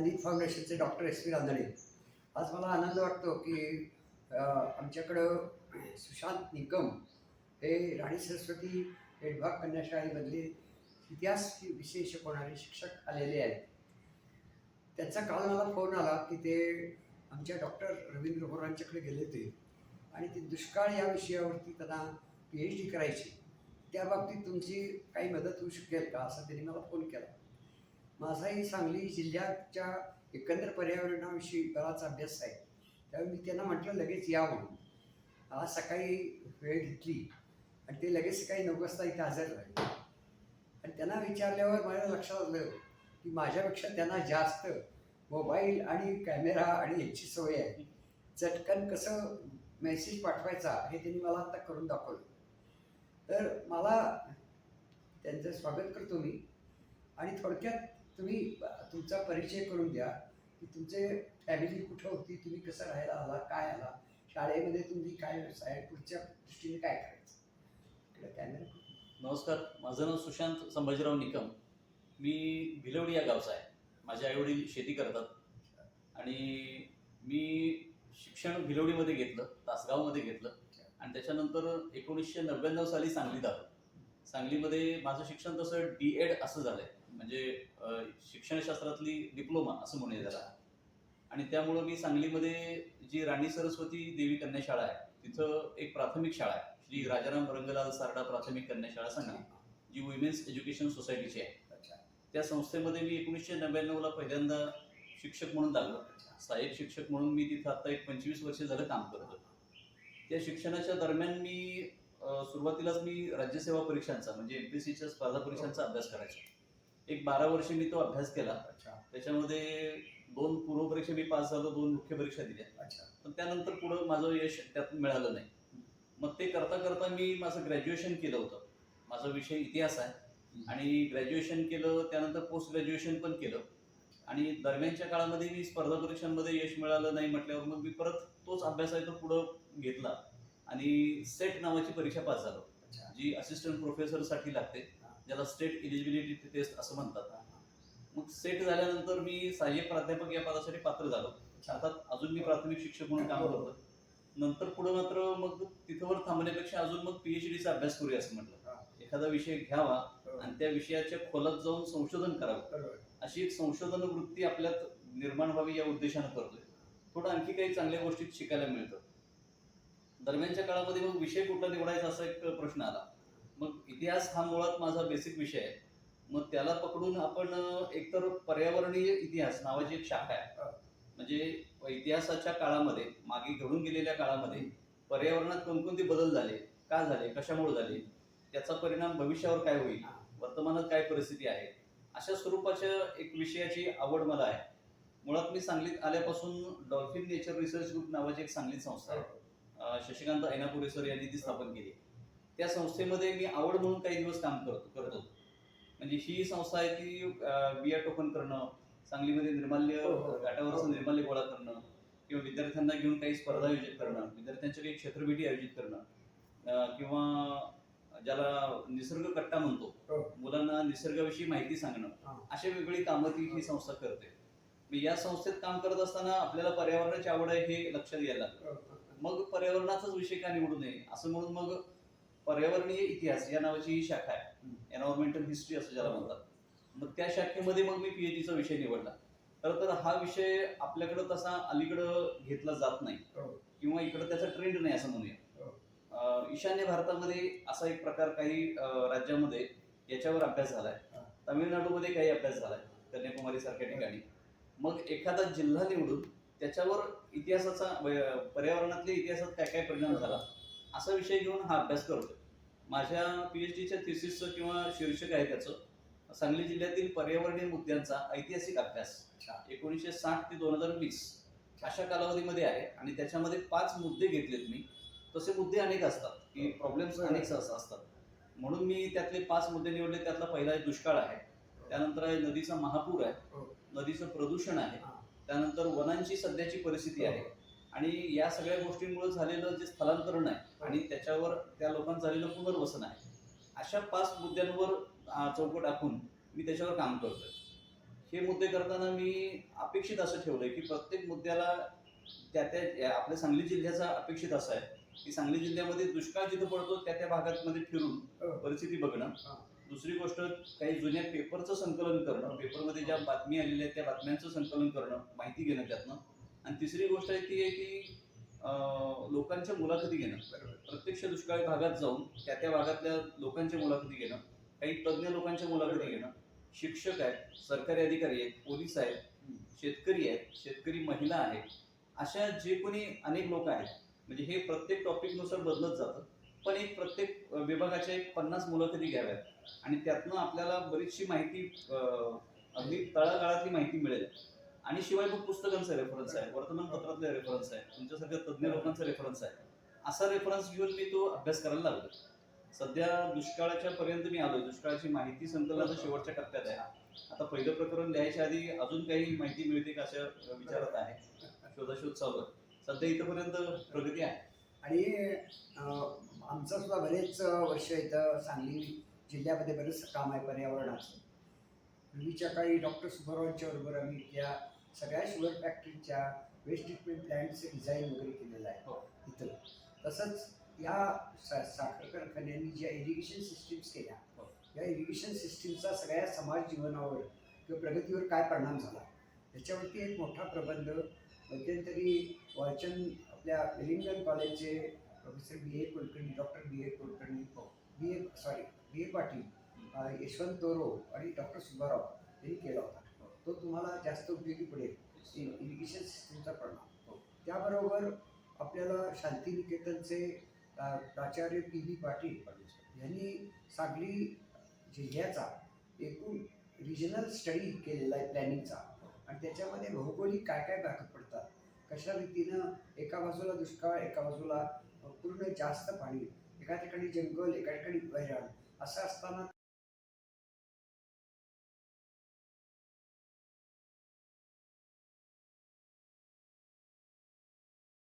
ज्ञानदीप फाउंडेशनचे doctor S P Ranjane. आज मला आनंद वाटतो की आमच्याकडं सुशांत निकम हे राणी सरस्वती हेडभाग कन्याशाळेमधले इतिहास विषय शिकवणारे शिक्षक आलेले आहेत. त्यांचा काल मला फोन आला की ते आमच्या डॉक्टर रवींद्र होरांच्याकडे गेले होते आणि ते दुष्काळ या विषयावरती त्यांना पी एच डी करायची. त्या बाबतीत तुमची काही मदत होऊ शकेल का? असं त्यांनी मला फोन केला. माझाही सांगली जिल्ह्याच्या एकंदर पर्यावरणाविषयी बराच अभ्यास आहे. त्यावेळी मी त्यांना म्हटलं लगेच या म्हणून. आज सकाळी वेळ घेतली आणि ते लगेच सकाळी नऊ वाजता इथे हजर राहिले आणि त्यांना विचारल्यावर मला लक्षात आलं की माझ्यापेक्षा त्यांना जास्त मोबाईल आणि कॅमेरा आणि याची सवय आहे. चटकन कसं मेसेज पाठवायचा हे त्यांनी मला आता करून दाखवलं. तर मला त्यांचं स्वागत करतो मी. आणि थोडक्यात तुम्ही तुमचा परिचय करून द्या की तुमचे फॅमिली कुठं होती तुम्ही कसं राहायला आला काय आला शाळेमध्ये तुम्ही काय व्यवसाय पुढच्या दृष्टीने काय करायचं? इकडे कॅमेरा नमस्कार माझं नाव सुशांत संभाजीराव निकम. मी भिलवडी या गावचा आहे. माझे आईवडील शेती करतात. आणि मी शिक्षण भिलवडीमध्ये घेतलं तासगावमध्ये घेतलं. आणि त्याच्यानंतर एकोणीसशे नव्याण्णव साली सांगलीत आलो. सांगलीमध्ये माझं शिक्षण तसं डी एड असं झालं आहे म्हणजे शिक्षणशास्त्रातली डिप्लोमा असं म्हणूया त्याला. आणि त्यामुळं मी सांगलीमध्ये जी राणी सरस्वती देवी कन्या शाळा आहे तिथं एक प्राथमिक शाळा आहे. श्री राजाराम रंगलाल सारडा प्राथमिक कन्या शाळा सांगली जी वुमेन्स एज्युकेशन सोसायटीची आहे. त्या संस्थेमध्ये मी एकोणीसशे नव्याण्णवला पहिल्यांदा शिक्षक म्हणून लागलो. सहाय्यक शिक्षक म्हणून मी तिथं आता एक पंचवीस वर्ष झालं काम करतो त्या शिक्षणाच्या दरम्यान मी सुरुवातीलाच मी राज्यसेवा परीक्षांचा म्हणजे एम पी सीच्या स्पर्धा परीक्षांचा अभ्यास करायचो. एक बारा वर्ष मी तो अभ्यास केला. अच्छा. त्याच्यामध्ये दोन पूर्वपरीक्षा मी पास झालो दोन मुख्य परीक्षा दिल्या. अच्छा. पण त्यानंतर पुढं माझं यश त्यात मिळालं नाही. मग ते करता करता मी माझं ग्रॅज्युएशन केलं होतं. माझा विषय इतिहास आहे. आणि ग्रॅज्युएशन केलं त्यानंतर पोस्ट ग्रॅज्युएशन पण केलं. आणि दरम्यानच्या काळामध्ये मी स्पर्धा परीक्षांमध्ये यश मिळालं नाही म्हटल्यावर मग मी परत तोच अभ्यास आहे तो पुढं घेतला. आणि सेट नावाची परीक्षा पास झालो. जी असिस्टंट प्रोफेसरसाठी लागते. ज्याला स्टेट इलिजिबिलिटी टेस्ट असं म्हणतात. मग सेट झाल्यानंतर मी सहाय्यक प्राध्यापक या पदासाठी पात्र झालो. अर्थात अजून मी प्राथमिक शिक्षक म्हणून काम करतो नंतर पुढे मात्र मग तिथवर थांबण्यापेक्षा अजून मग पीएच डीचा अभ्यास करूया असं म्हटलं. एखादा विषय घ्यावा आणि त्या विषयाच्या खोलात जाऊन संशोधन करावं. अशी एक संशोधन वृत्ती आपल्यात निर्माण व्हावी या उद्देशानं करतोय. थोडं आणखी काही चांगल्या गोष्टी शिकायला मिळतं. दरम्यानच्या काळामध्ये मग विषय कुठला निवडायचा असा एक प्रश्न आला. मग इतिहास हा मुळात माझा बेसिक विषय आहे. मग त्याला पकडून आपण एकतर पर्यावरणीय इतिहास नावाची एक शाखा आहे. म्हणजे इतिहासाच्या काळामध्ये मागे घडून गेलेल्या काळामध्ये पर्यावरणात कोणकोणते बदल झाले का झाले कशामुळे झाले त्याचा परिणाम भविष्यावर काय होईल वर्तमानात काय परिस्थिती आहे अशा स्वरूपाच्या एक विषयाची आवड मला आहे. मुळात मी सांगलीत आल्यापासून डॉल्फिन नेचर रिसर्च ग्रुप नावाची एक सांगलीत संस्था आहे. शशिकांत ऐनापुरे सर यांनी ती स्थापन केली. त्या संस्थेमध्ये मी आवड म्हणून काही दिवस काम करतो करत होतो. म्हणजे ही संस्था आहे ती बिया टोकन करणं सांगलीमध्ये निर्माल्य हो, हो. घाटावरचं निर्माल्य गोळा करणं किंवा विद्यार्थ्यांना घेऊन काही स्पर्धा आयोजित करणं विद्यार्थ्यांच्या काही क्षेत्रभेटी आयोजित करणं किंवा ज्याला निसर्ग कट्टा म्हणतो हो. मुलांना निसर्गाविषयी माहिती सांगणं हा. अशा वेगवेगळी कामं ती ही संस्था करते. मी या संस्थेत काम करत असताना आपल्याला पर्यावरणाची आवड आहे हे लक्षात यायला मग पर्यावरणाचाच विषय का निवडू नये? असं म्हणून मग पर्यावरणीय इतिहास या नावाची ही शाखा आहे. एन्व्हायरमेंटल हिस्ट्री असं ज्याला म्हणतात. मग त्या शाखेमध्ये मग मी पीएचडीचा विषय निवडला. खरं तर हा विषय आपल्याकडं तसा अलीकडं घेतला जात नाही. हो. किंवा इकडं त्याचा ट्रेंड नाही असं म्हणूया. हो. ईशान्य भारतामध्ये असा एक प्रकार काही राज्यामध्ये याच्यावर अभ्यास झालाय. तामिळनाडूमध्ये काही अभ्यास झालाय. कन्याकुमारी सारख्या ठिकाणी. मग एखादा जिल्हा निवडून त्याच्यावर इतिहासाचा पर्यावरणातल्या इतिहासात काय काय परिणाम झाला? असा विषय घेऊन हा अभ्यास करतोय. माझ्या पीएचडीच्या थिसिसचं किंवा शीर्षक आहे त्याचं. सांगली जिल्ह्यातील पर्यावरणीय मुद्द्यांचा ऐतिहासिक अभ्यास. एकोणीसशे साठ ते दोन हजार वीस अशा कालावधीमध्ये आहे आणि त्याच्यामध्ये पाच मुद्दे घेतलेत मी. तसे मुद्दे अनेक असतात की प्रॉब्लेम्स अनेक अस- असतात. म्हणून मी त्यातले पाच मुद्दे निवडले. त्यातला पहिला दुष्काळ आहे. त्यानंतर आहे नदीचा महापूर आहे. हो. नदीचं प्रदूषण आहे. त्यानंतर वनांची सध्याची परिस्थिती आहे. आणि या सगळ्या गोष्टींमुळे झालेलं जे स्थलांतरण आहे आणि त्याच्यावर त्या लोकांचं झालेलं पुनर्वसन आहे अशा पाच मुद्द्यांवर चौकट आखून मी त्याच्यावर काम करतोय हे मुद्दे करताना मी अपेक्षित असं ठेवलंय की प्रत्येक मुद्द्याला त्या त्या आपल्या सांगली जिल्ह्याचा अपेक्षित असा आहे की सांगली जिल्ह्यामध्ये दुष्काळ जिथं पडतो त्या त्या भागामध्ये फिरून हो. परिस्थिती बघणं. दुसरी गोष्ट काही जुन्या पेपरचं संकलन करणं पेपरमध्ये ज्या बातमी आलेल्या आहेत त्या बातम्यांचं संकलन करणं माहिती घेणं त्यातनं आणि तिसरी गोष्ट आहे ती आहे की अं, लोकांच्या मुलाखती घेणं. प्रत्यक्ष दुष्काळी भागात जाऊन त्या त्या भागातल्या लोकांच्या मुलाखती घेणं काही तज्ज्ञ लोकांच्या मुलाखती घेणं. शिक्षक आहेत सरकारी अधिकारी आहेत पोलीस आहेत शेतकरी आहेत शेतकरी महिला आहेत. अशा जे कोणी अनेक लोक आहेत म्हणजे हे प्रत्येक टॉपिकनुसार बदलत जातं. पण एक प्रत्येक विभागाच्या एक पन्नास मुलाखती घ्याव्यात. आणि त्यातनं आपल्याला बरीचशी माहिती अगदी तळागाळातली माहिती मिळेल. आणि शिवाय मग पुस्तकांचा रेफरन्स आहे वर्तमानपत्रातले रेफरन्स आहे तुमच्यासारख्या तज्ज्ञ लोकांचा रेफरन्स आहे. असा रेफरन्स घेऊन मी तो अभ्यास करायला लागलो. सध्या दुष्काळाच्या पर्यंत मी आलो दुष्काळाची माहिती संकलनाच्या शेवटच्या टप्प्यात आहे. आता पहिलं प्रकरण लिहायच्या आधी अजून काही माहिती मिळते का अशा विचारात आहे? शोधाशोध चालू सध्या इथपर्यंत प्रगती आहे. आणि आमचं सुद्धा बरेच वर्ष इथं सांगली जिल्ह्यामध्ये बरेच काम आहे पर्यावरणाचं. पूर्वीच्या काळी डॉक्टर सुब्बारावांच्या बरोबर आम्ही त्या सगळ्या शुगर फॅक्टरीच्या वेस्ट ट्रीटमेंट प्लॅन्टचं डिझाईन वगैरे केलेलं आहे. हो. इथं. तसंच या सा साखर कारखान्यांनी ज्या इरिगेशन सिस्टीम्स केल्या हो. या इरिगेशन सिस्टीमचा सगळ्या समाज जीवनावर किंवा प्रगतीवर काय परिणाम झाला? याच्यावरती एक मोठा प्रबंध मध्यंतरी वाचन आपल्या वेलिंगटन कॉलेजचे professor B A Kulkarni doctor B A Kulkarni B A sorry B A Patil Yashwant Toro आणि डॉक्टर सुब्बाराव यांनी केला होता. तो तुम्हाला जास्त उपयोगी पडेल. इरिगेशन सिस्टीमचा परिणाम. हो. त्याबरोबर आपल्याला शांतिनिकेतनचे प्राचार्य पी व्ही पाटील यांनी सांगली जिल्ह्याचा एकूण रिजनल स्टडी केलेला आहे प्लॅनिंगचा आणि त्याच्यामध्ये भौगोलिक काय काय भाग पडतात? कशा रीतीनं एका बाजूला दुष्काळ एका बाजूला पूर्ण जास्त पाणी एका ठिकाणी जंगल एका ठिकाणी वैरण असं असताना